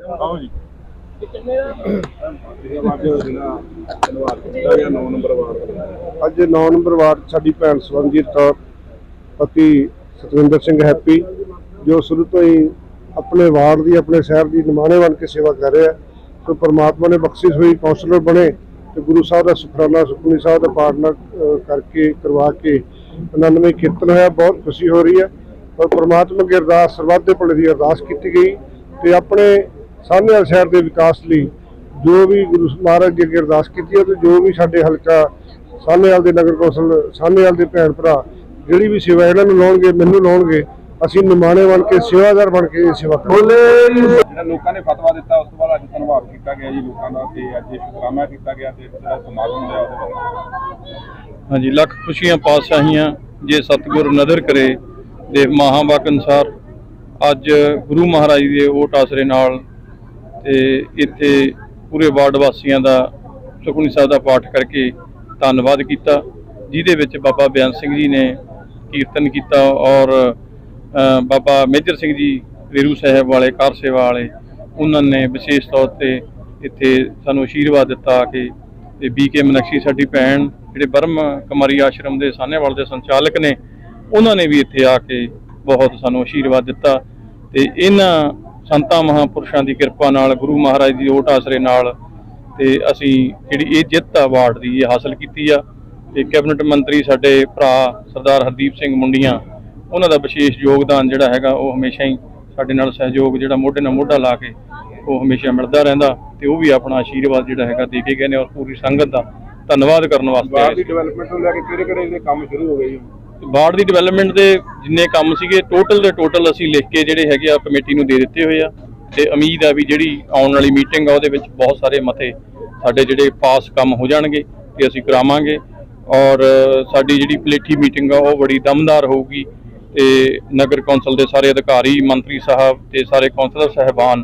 ਆਓ ਜੀ। ਅੱਜ 9 ਨੰਬਰ ਵਾਰਡ ਸਾਡੀ ਭੈਣ ਸਵਰਨਜੀਤ ਕੌਰ, ਪਤੀ ਸਤਵਿੰਦਰ ਸਿੰਘ ਹੈਪੀ, ਜੋ ਸ਼ੁਰੂ ਤੋਂ ਹੀ ਆਪਣੇ ਵਾਰਡ ਦੀ, ਆਪਣੇ ਸ਼ਹਿਰ ਦੀ ਨਿਮਾਣੇ ਬਣ ਕੇ ਸੇਵਾ ਕਰ ਰਿਹਾ ਸੋ ਪ੍ਰਮਾਤਮਾ ਨੇ ਬਖਸ਼ਿਸ਼ ਹੋਈ ਕਾਉਂਸਲਰ ਬਣੇ ਤੇ ਗੁਰੂ ਸਾਹਿਬ ਦਾ ਸੁਖਰਾਨਾ ਸੁਖਮਨੀ ਸਾਹਿਬ ਦਾ ਪਾਠ ਕਰਕੇ ਕਰਵਾ ਕੇ ਆਨੰਦਮਈ ਕੀਰਤਨ ਹੋਇਆ, ਬਹੁਤ ਖੁਸ਼ੀ ਹੋ ਰਹੀ ਹੈ। ਔਰ ਪ੍ਰਮਾਤਮਾ ਅੱਗੇ ਅਰਦਾਸ, ਸਰਬੱਤ ਦੇ ਭਲੇ ਦੀ ਅਰਦਾਸ ਕੀਤੀ ਗਈ। ਤੇ ਆਪਣੇ ਸਾਹਨੇਵਾਲ ਸ਼ਹਿਰ ਦੇ ਵਿਕਾਸ ਲਈ ਜੋ ਵੀ ਗੁਰੂ ਮਹਾਰਾਜ ਜੀ ਅੱਗੇ ਅਰਦਾਸ ਕੀਤੀ ਹੈ ਤੇ ਜੋ ਵੀ ਸਾਡੇ ਹਲਕਾ ਸਾਹਨੇਵਾਲ ਦੇ ਨਗਰ ਕੌਂਸਲ ਸਾਹਨੇਵਾਲ ਦੇ ਭੈਣ ਭਰਾ ਜਿਹੜੀ ਵੀ ਸੇਵਾ ਇਹਨਾਂ ਨੂੰ ਲਾਉਣਗੇ ਮੈਨੂੰ ਲਾਉਣਗੇ ਅਸੀਂ ਨਿਮਾਣੇ ਬਣ ਕੇ ਸੇਵਾਦਾਰ ਬਣ ਕੇ ਇਹ ਸੇਵਾ ਕਰਾਂਗੇ। ਜਿਹੜਾ ਲੋਕਾਂ ਨੇ ਫਤਵਾ ਦਿੱਤਾ ਉਸ ਤੋਂ ਬਾਅਦ ਅੱਜ ਧੰਨਵਾਦ ਕੀਤਾ ਗਿਆ ਜੀ ਲੋਕਾਂ ਦਾ ਤੇ ਅੱਜ ਇਹ ਸ਼ੁਕਰਾਨਾ ਕੀਤਾ ਗਿਆ ਤੇ ਜਿਹੜਾ ਸਮਾਗਮ ਹੋਇਆ ਉਹਦੇ ਬਾਰੇ। ਹਾਂਜੀ ਲੱਖ ਖੁਸ਼ੀਆਂ ਪਾਤਸ਼ਾਹੀਆਂ ਜੇ ਸਤਿਗੁਰ ਨਦਰ ਕਰੇ ਦੇ ਮਹਾਵਾਕ ਅਨੁਸਾਰ ਅੱਜ ਗੁਰੂ ਮਹਾਰਾਜ ਦੇ ਓਟ ਆਸਰੇ ਨਾਲ ਤੇ ਇੱਥੇ ਪੂਰੇ ਵਾਰਡ ਵਾਸੀਆਂ ਦਾ ਸੁਖਮਨੀ ਸਾਹਿਬ ਦਾ ਪਾਠ ਕਰਕੇ ਧੰਨਵਾਦ ਕੀਤਾ, ਜਿਹਦੇ ਵਿੱਚ ਬਾਬਾ ਬਿਆਨ ਸਿੰਘ ਜੀ ਨੇ ਕੀਰਤਨ ਕੀਤਾ ਔਰ ਬਾਬਾ ਮੇਜਰ ਸਿੰਘ ਜੀ ਰੇਰੂ ਸਾਹਿਬ ਵਾਲੇ, ਕਾਰ ਸੇਵਾ ਵਾਲੇ, ਉਹਨਾਂ ਨੇ ਵਿਸ਼ੇਸ਼ ਤੌਰ ਤੇ ਇੱਥੇ ਸਾਨੂੰ ਅਸ਼ੀਰਵਾਦ ਦਿੱਤਾ ਕਿ ਤੇ ਬੀਕੇ ਮਨਕਸ਼ੀ ਸਾਡੀ ਭੈਣ, ਜਿਹੜੇ ਬਰਮ ਕੁਮਾਰੀ ਆਸ਼ਰਮ ਦੇ ਸਾਹਨੇਵਾਲ ਦੇ ਸੰਚਾਲਕ ਨੇ, ਉਹਨਾਂ ਨੇ ਵੀ ਇੱਥੇ ਆ ਕੇ ਬਹੁਤ ਸਾਨੂੰ ਅਸ਼ੀਰਵਾਦ ਦਿੱਤਾ ਤੇ ਇਹਨਾਂ ਸੰਤਾਂ ਮਹਾਂਪੁਰਸ਼ਾਂ ਦੀ ਕਿਰਪਾ ਨਾਲ ਗੁਰੂ ਮਹਾਰਾਜ ਦੀ ਓਟ ਆਸਰੇ ਨਾਲ ਤੇ ਅਸੀਂ ਜਿਹੜੀ ਇਹ ਜਿੱਤ ਆ ਅਵਾਰਡ ਦੀ ਇਹ ਹਾਸਲ ਕੀਤੀ ਆ ਤੇ ਕੈਬਨਿਟ ਮੰਤਰੀ ਸਾਡੇ ਭਰਾ ਸਰਦਾਰ ਹਰਦੀਪ ਸਿੰਘ ਮੁੰਡੀਆਂ, ਉਹਨਾਂ ਦਾ ਵਿਸ਼ੇਸ਼ ਯੋਗਦਾਨ ਜਿਹੜਾ ਹੈਗਾ ਉਹ ਹਮੇਸ਼ਾ ਹੀ ਸਾਡੇ ਨਾਲ ਸਹਿਯੋਗ ਜਿਹੜਾ ਮੋਢੇ ਨਾਲ ਮੋਢਾ ਲਾ ਕੇ ਉਹ ਹਮੇਸ਼ਾ ਮਿਲਦਾ ਰਹਿੰਦਾ ਤੇ ਉਹ ਵੀ ਆਪਣਾ ਆਸ਼ੀਰਵਾਦ ਜਿਹੜਾ ਹੈਗਾ ਦੇ ਕੇ ਗਏ ਨੇ ਔਰ ਪੂਰੀ ਸੰਗਤ ਦਾ ਧੰਨਵਾਦ ਕਰਨ ਵਾਸਤੇ ਬਾਹਰ ਦੀ ਡਿਵੈਲਪਮੈਂਟ ਨੂੰ ਲੈ ਕੇ ਕਿਹੜੇ ਕਿਹੜੇ ਕੰਮ ਸ਼ੁਰੂ ਹੋ ਗਏ ਜੀ? ਵਾਰਡ ਦੀ ਡਿਵੈਲਪਮੈਂਟ ਦੇ ਜਿੰਨੇ ਕੰਮ ਸੀਗੇ ਟੋਟਲ ਦੇ ਟੋਟਲ ਅਸੀਂ ਲਿਖ ਕੇ ਜਿਹੜੇ ਹੈਗੇ ਆ ਕਮੇਟੀ ਨੂੰ ਦੇ ਦਿੱਤੇ ਹੋਏ ਆ। ਤੇ ਉਮੀਦ ਆ ਵੀ ਜਿਹੜੀ ਆਉਣ ਵਾਲੀ ਮੀਟਿੰਗ ਆ ਉਹਦੇ ਵਿੱਚ ਬਹੁਤ ਸਾਰੇ ਮਤੇ ਸਾਡੇ ਜਿਹੜੇ ਪਾਸ ਕੰਮ ਹੋ ਜਾਣਗੇ ਤੇ ਅਸੀਂ ਕਰਾਵਾਂਗੇ। ਔਰ ਸਾਡੀ ਜਿਹੜੀ ਪਲੇਠੀ ਮੀਟਿੰਗ ਆ, ਉਹ ਬੜੀ ਦਮਦਾਰ ਹੋਊਗੀ। ਤੇ ਨਗਰ ਕੌਂਸਲ ਦੇ ਸਾਰੇ ਅਧਿਕਾਰੀ, ਮੰਤਰੀ ਸਾਹਿਬ ਤੇ ਸਾਰੇ ਕੌਂਸਲਰ ਸਹਿਬਾਨ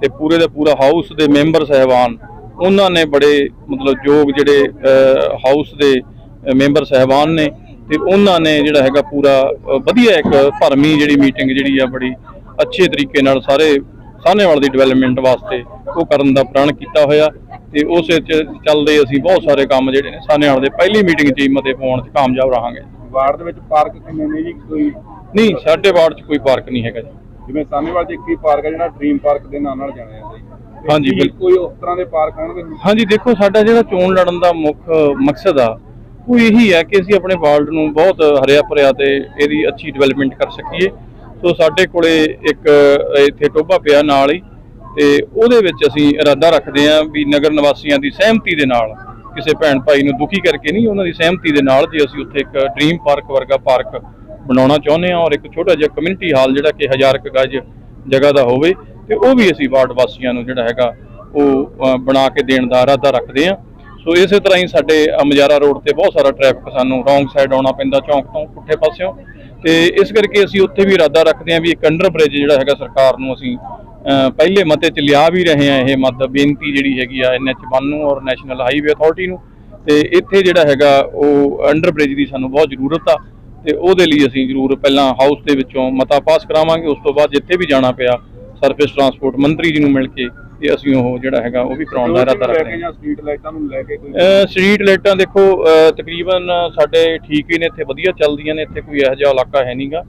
ਤੇ ਪੂਰੇ ਦਾ ਪੂਰਾ ਹਾਊਸ ਦੇ ਮੈਂਬਰ ਸਹਿਬਾਨ, ਉਹਨਾਂ ਨੇ ਬੜੇ ਮਤਲਬ ਯੋਗ ਜਿਹੜੇ ਹਾਊਸ ਦੇ ਮੈਂਬਰ ਸਹਿਬਾਨ ਨੇ। ਤੇ ਉਹਨਾਂ ਨੇ ਜਿਹੜਾ ਹੈਗਾ ਪੂਰਾ ਵਧੀਆ ਇੱਕ ਭਰਮੀ ਜਿਹੜੀ ਮੀਟਿੰਗ ਜਿਹੜੀ ਆ ਬੜੀ ਅੱਛੇ ਤਰੀਕੇ ਨਾਲ ਸਾਰੇ ਸਾਹਨੇਵਾਲ ਦੀ ਡਿਵੈਲਪਮੈਂਟ ਵਾਸਤੇ ਉਹ ਕਰਨ ਦਾ ਪ੍ਰਣ ਕੀਤਾ ਹੋਇਆ ਤੇ ਉਸੇ ਚ ਚੱਲਦੇ ਅਸੀਂ ਬਹੁਤ ਸਾਰੇ ਕੰਮ ਜਿਹੜੇ ਨੇ ਸਾਹਨੇਵਾਲ ਦੇ ਪਹਿਲੀ ਮੀਟਿੰਗ 'ਚ ਹੀ ਮਤੇ ਪਾਉਣ 'ਚ ਕਾਮਯਾਬ ਰਹਾਂਗੇ। ਵਾਰਡ ਦੇ ਵਿੱਚ ਪਾਰਕ ਕਿੰਨੇ ਨੇ ਜੀ? ਕੋਈ ਨਹੀਂ ਸਾਡੇ ਵਾਰਡ 'ਚ ਕੋਈ ਪਾਰਕ ਨਹੀਂ ਹੈਗਾ ਜੀ। ਜਿਵੇਂ ਸਾਹਨੇਵਾਲ ਚ ਇੱਕ ਹੀ ਪਾਰਕ ਹੈ ਜਿਹੜਾ ਡ੍ਰੀਮ ਪਾਰਕ ਦੇ ਨਾਂ ਨਾਲ ਜਾਣਿਆ ਜਾਂਦਾ ਤੇ ਹਾਂਜੀ। ਕੋਈ ਉਸ ਤਰ੍ਹਾਂ ਦੇ ਪਾਰਕ ਹੋਣਗੇ? ਹਾਂਜੀ ਦੇਖੋ ਸਾਡਾ ਜਿਹੜਾ ਚੋਣ ਲੜਨ ਦਾ ਮੁੱਖ ਮਕਸਦ ਆ ਉਹ ਇਹੀ ਹੈ ਕਿ ਅਸੀਂ ਆਪਣੇ ਵਾਰਡ ਨੂੰ ਬਹੁਤ ਹਰਿਆ ਭਰਿਆ ਤੇ ਇਹਦੀ ਅੱਛੀ ਡਿਵੈਲਪਮੈਂਟ ਕਰ ਸਕੀਏ। ਸੋ ਸਾਡੇ ਕੋਲੇ ਇੱਕ ਇੱਥੇ ਟੋਭਾ ਪਿਆ ਨਾਲ ਹੀ ਤੇ ਉਹਦੇ ਵਿੱਚ ਅਸੀਂ ਇਰਾਦਾ ਰੱਖਦੇ ਹਾਂ ਵੀ ਨਗਰ ਨਿਵਾਸੀਆਂ ਦੀ ਸਹਿਮਤੀ ਦੇ ਨਾਲ, ਕਿਸੇ ਭੈਣ ਭਾਈ ਨੂੰ ਦੁਖੀ ਕਰਕੇ ਨਹੀਂ ਉਹਨਾਂ ਦੀ ਸਹਿਮਤੀ ਦੇ ਨਾਲ ਜੇ ਅਸੀਂ ਉੱਥੇ ਇੱਕ ਡ੍ਰੀਮ ਪਾਰਕ ਵਰਗਾ ਪਾਰਕ ਬਣਾਉਣਾ ਚਾਹੁੰਦੇ ਹਾਂ ਔਰ ਇੱਕ ਛੋਟਾ ਜਿਹਾ ਕਮਿਊਨਿਟੀ ਹਾਲ ਜਿਹੜਾ ਕਿ ਹਜ਼ਾਰ ਕ ਗਜ ਜਗ੍ਹਾ ਦਾ ਹੋਵੇ ਤੇ ਉਹ ਵੀ ਅਸੀਂ ਵਾਰਡ ਵਾਸੀਆਂ ਨੂੰ ਜਿਹੜਾ ਹੈਗਾ ਉਹ ਬਣਾ ਕੇ ਦੇਣ ਦਾ ਇਰਾਦਾ ਰੱਖਦੇ ਹਾਂ। ਸੋ ਇਸੇ ਤਰ੍ਹਾਂ ਹੀ ਸਾਡੇ ਅ, ਮਜਾਰਾ ਰੋਡ ਤੇ ਬਹੁਤ ਸਾਰਾ ਟ੍ਰੈਫਿਕ ਸਾਨੂੰ ਰੋਂਗ ਸਾਈਡ ਆਉਣਾ ਪੈਂਦਾ ਚੌਂਕ ਤੋਂ ਪੁੱਠੇ ਪਾਸਿਓਂ। ਤੇ ਇਸ ਕਰਕੇ ਅਸੀਂ ਉੱਥੇ ਵੀ ਇਰਾਦਾ ਰੱਖਦੇ ਹਾਂ ਵੀ ਇੱਕ ਅੰਡਰ ਬ੍ਰਿਜ ਜਿਹੜਾ ਹੈਗਾ ਸਰਕਾਰ ਨੂੰ ਅਸੀਂ ਪਹਿਲੇ ਮਤੇ ਚ ਲਿਆ ਵੀ ਰਹੇ ਹਾਂ ਇਹ ਮਤ ਬੇਨਤੀ ਜਿਹੜੀ ਹੈਗੀ ਆ ਐਨਐਚ1 ਨੂੰ ਔਰ ਨੈਸ਼ਨਲ ਹਾਈਵੇ ਅਥਾਰਟੀ ਨੂੰ। ਤੇ ਇੱਥੇ ਜਿਹੜਾ ਹੈਗਾ ਉਹ ਅੰਡਰ ਬ੍ਰਿਜ ਦੀ ਸਾਨੂੰ ਬਹੁਤ ਜ਼ਰੂਰਤ ਆ ਤੇ ਉਹਦੇ ਲਈ ਅਸੀਂ ਜ਼ਰੂਰ ਪਹਿਲਾਂ ਹਾਊਸ ਦੇ ਵਿੱਚੋਂ ਮਤਾ ਪਾਸ ਕਰਾਵਾਂਗੇ। ਉਸ ਤੋਂ ਬਾਅਦ ਜਿੱਥੇ ਵੀ ਜਾਣਾ ਪਿਆ ਸਰਫੇਸ ਟਰਾਂਸਪੋਰਟ ਮੰਤਰੀ ਜੀ ਨੂੰ ਮਿਲ ਕੇ ਤੇ ਅਸੀਂ ਉਹ ਜਿਹੜਾ ਹੈਗਾ ਉਹ ਵੀ ਕਰਾਉਣ ਦਾ ਇਰਾਦਾ ਕੇ ਹਾਂ ਸਟਰੀਟ ਲਾਈਟਾਂ ਨੂੰ ਲੈ ਕੇ ਕੋਈ ਸਟਰੀਟ ਲਾਈਟਾਂ ਦੇਖੋ ਤਕਰੀਬਨ ਸਾਡੇ ਠੀਕ ਹੀ ਨੇ ਇੱਥੇ ਵਧੀਆ ਚੱਲਦੀਆਂ ਨੇ ਇੱਥੇ ਕੋਈ ਇਹੋ ਜਿਹਾ ਇਲਾਕਾ ਹੈ ਨਹੀਂਗਾ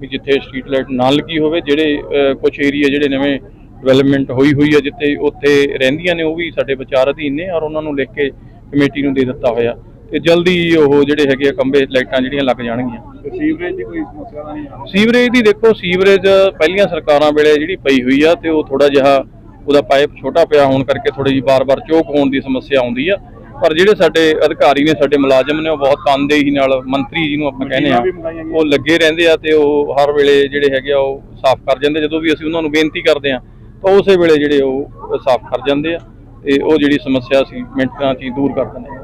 ਵੀ ਜਿੱਥੇ ਸਟਰੀਟ ਲਾਈਟ ਨਾ ਲੱਗੀ ਹੋਵੇ ਜਿਹੜੇ ਕੁਝ ਏਰੀਆ ਜਿਹੜੇ ਨਵੇਂ ਡਿਵੈਲਪਮੈਂਟ ਹੋਈ ਹੋਈ ਹੈ ਜਿੱਥੇ ਉੱਥੇ ਰਹਿੰਦੀਆਂ ਨੇ ਉਹ ਵੀ ਸਾਡੇ ਵਿਚਾਰ ਅਧੀਨ ਨੇ ਔਰ ਉਹਨਾਂ ਨੂੰ ਲਿਖ ਕੇ ਕਮੇਟੀ ਨੂੰ ਦੇ ਦਿੱਤਾ ਹੋਇਆ। ਤੇ ਜਲਦੀ ਉਹ ਜਿਹੜੇ ਹੈਗੇ ਆ ਖੰਭੇ ਲਾਈਟਾਂ ਜਿਹੜੀਆਂ ਲੱਗ ਜਾਣਗੀਆਂ। ਸੀਵਰੇਜ ਦੀ ਕੋਈ ਸਮੱਸਿਆ ਨਹੀਂ ਆ ਸੀਵਰੇਜ ਦੀ ਦੇਖੋ ਸੀਵਰੇਜ ਪਹਿਲੀਆਂ ਸਰਕਾਰਾਂ ਵੇਲੇ ਜਿਹੜੀ ਪਈ ਹੋਈ ਆ ਤੇ ਉਹ ਥੋੜਾ ਜਿਹਾ ਉਹਦਾ ਪਾਈਪ ਛੋਟਾ ਪਿਆ ਹੋਣ ਕਰਕੇ ਥੋੜੀ ਜਿਹੀ ਬਾਰ-ਬਾਰ ਚੋਕ ਹੋਣ ਦੀ ਸਮੱਸਿਆ ਆਉਂਦੀ ਆ। ਪਰ ਜਿਹੜੇ ਸਾਡੇ ਅਧਿਕਾਰੀ ਨੇ ਸਾਡੇ ਮੁਲਾਜ਼ਮ ਨੇ ਉਹ ਬਹੁਤ ਤਨਦੇਹੀ ਨਾਲ ਮੰਤਰੀ ਜੀ ਨੂੰ ਆਪਾਂ ਕਹਿੰਦੇ ਆ। ਉਹ ਲੱਗੇ ਰਹਿੰਦੇ ਆ ਤੇ ਉਹ ਹਰ ਵੇਲੇ ਜਿਹੜੇ ਹੈਗੇ ਆ ਉਹ ਸਾਫ਼ ਕਰ ਜਾਂਦੇ। ਜਦੋਂ ਵੀ ਅਸੀਂ ਉਹਨਾਂ ਨੂੰ ਬੇਨਤੀ ਕਰਦੇ ਆ ਤਾਂ ਉਸੇ ਵੇਲੇ ਜਿਹੜੇ ਉਹ ਸਾਫ਼ ਕਰ ਜਾਂਦੇ ਆ ਤੇ ਉਹ ਜਿਹੜੀ ਸਮੱਸਿਆ ਸੀ ਮਿੰਟਾਂ 'ਚ ਹੀ ਦੂਰ ਕਰ ਦਿੰਦੇ ਆ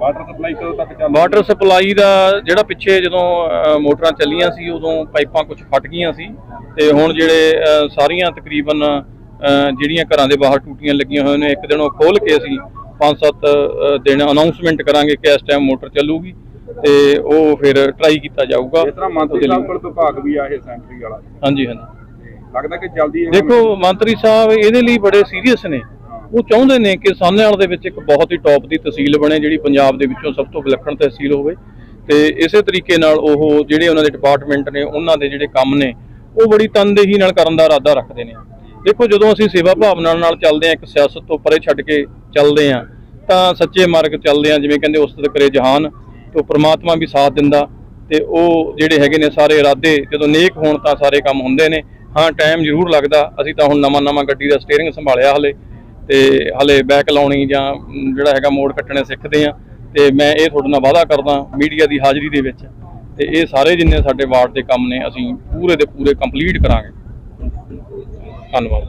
ਵਾਟਰ ਸਪਲਾਈ ਕਦੋਂ ਤੱਕ ਚੱਲ ਵਾਟਰ ਸਪਲਾਈ ਦਾ ਜਿਹੜਾ ਪਿੱਛੇ ਜਦੋਂ ਮੋਟਰਾਂ ਚੱਲੀਆਂ ਸੀ ਉਦੋਂ ਪਾਈਪਾਂ ਕੁਝ ਫਟ ਗਈਆਂ ਸੀ ਤੇ ਹੁਣ ਜਿਹੜੇ ਸਾਰੀਆਂ ਤਕਰੀਬਨ ਜਿਹੜੀਆਂ ਘਰਾਂ ਦੇ ਬਾਹਰ ਟੂਟੀਆਂ ਲੱਗੀਆਂ ਹੋਈਆਂ ਨੇ ਇੱਕ ਦਿਨ ਉਹ ਖੋਲ ਕੇ ਅਸੀਂ 5-7 ਦਿਨ ਅਨਾਉਂਸਮੈਂਟ ਕਰਾਂਗੇ ਕਿ ਇਸ ਟਾਈਮ ਮੋਟਰ ਚੱਲੂਗੀ ਤੇ ਉਹ ਫਿਰ ਟਰਾਈ ਕੀਤਾ ਜਾਊਗਾ। ਇਸ ਤਰ੍ਹਾਂ ਮੰਤਰੀ। ਸਾਹਿਬ ਕੋਲ ਵਿਭਾਗ ਵੀ ਆ ਇਹ ਸੈਂਟਰੀ ਵਾਲਾ। ਹਾਂਜੀ ਹਾਂਜੀ। ਲੱਗਦਾ ਕਿ ਜਲਦੀ ਦੇਖੋ ਮੰਤਰੀ ਸਾਹਿਬ ਇਹਦੇ ਲਈ ਬੜੇ ਸੀਰੀਅਸ ਨੇ। ਉਹ ਚਾਹੁੰਦੇ ਨੇ ਕਿ ਸਾਹਨੇਵਾਲ ਦੇ ਵਿੱਚ ਇੱਕ ਬਹੁਤ ਹੀ ਟੌਪ ਦੀ ਤਹਿਸੀਲ ਬਣੇ, ਜਿਹੜੀ ਪੰਜਾਬ ਦੇ ਵਿੱਚੋਂ ਸਭ ਤੋਂ ਵਿਲੱਖਣ ਤਹਿਸੀਲ ਹੋਵੇ। ਤੇ ਇਸੇ ਤਰੀਕੇ ਨਾਲ ਉਹ ਜਿਹੜੇ ਉਹਨਾਂ ਦੇ ਡਿਪਾਰਟਮੈਂਟ ਨੇ, ਉਹਨਾਂ ਦੇ ਜਿਹੜੇ ਕੰਮ ਨੇ, ਉਹ ਬੜੀ ਤਨਦੇਹੀ ਨਾਲ ਕਰਨ ਦਾ ਇਰਾਦਾ ਰੱਖਦੇ ਨੇ। ਦੇਖੋ, ਜਦੋਂ ਅਸੀਂ ਸੇਵਾ ਭਾਵਨਾ ਨਾਲ ਚੱਲਦੇ ਹਾਂ, ਇੱਕ ਸਿਆਸਤ ਤੋਂ ਪਰੇ ਛੱਡ ਕੇ ਚੱਲਦੇ ਹਾਂ, ਤਾਂ ਸੱਚੇ ਮਾਰਗ ਚੱਲਦੇ ਹਾਂ, ਜਿਵੇਂ ਕਹਿੰਦੇ ਉਸਤਤ ਕਰੇ ਜਹਾਨ, ਤੋਂ ਪ੍ਰਮਾਤਮਾ ਵੀ ਸਾਥ ਦਿੰਦਾ, ਤੇ ਉਹ ਜਿਹੜੇ ਹੈਗੇ ਨੇ ਸਾਰੇ ਇਰਾਦੇ, ਜਦੋਂ ਨੇਕ ਹੋਣ ਤਾਂ ਸਾਰੇ ਕੰਮ ਹੁੰਦੇ ਨੇ। ਹਾਂ ਟਾਈਮ ਜ਼ਰੂਰ ਲੱਗਦਾ, ਅਸੀਂ ਤਾਂ ਹੁਣ ਨਵਾਂ ਨਵਾਂ ਗੱਡੀ ਦਾ ਸਟੀਅਰਿੰਗ ਸੰਭਾਲਿਆ ਹਲੇ। ਤੇ ਹਲੇ ਬੈਕ ਲਾਉਣੀ ਜਾਂ ਜਿਹੜਾ ਹੈਗਾ ਮੋੜ ਕੱਟਣੇ ਸਿੱਖਦੇ ਆ ਤੇ ਮੈਂ ਇਹ ਤੁਹਾਡੇ ਨਾਲ ਵਾਅਦਾ ਕਰਦਾ ਮੀਡੀਆ ਦੀ ਹਾਜ਼ਰੀ ਦੇ ਵਿੱਚ। ਤੇ ਇਹ ਸਾਰੇ ਜਿੰਨੇ ਸਾਡੇ ਵਾਰਡ ਦੇ ਕੰਮ ਨੇ, ਅਸੀਂ ਪੂਰੇ ਦੇ ਪੂਰੇ ਕੰਪਲੀਟ ਕਰਾਂਗੇ। ਧੰਨਵਾਦ।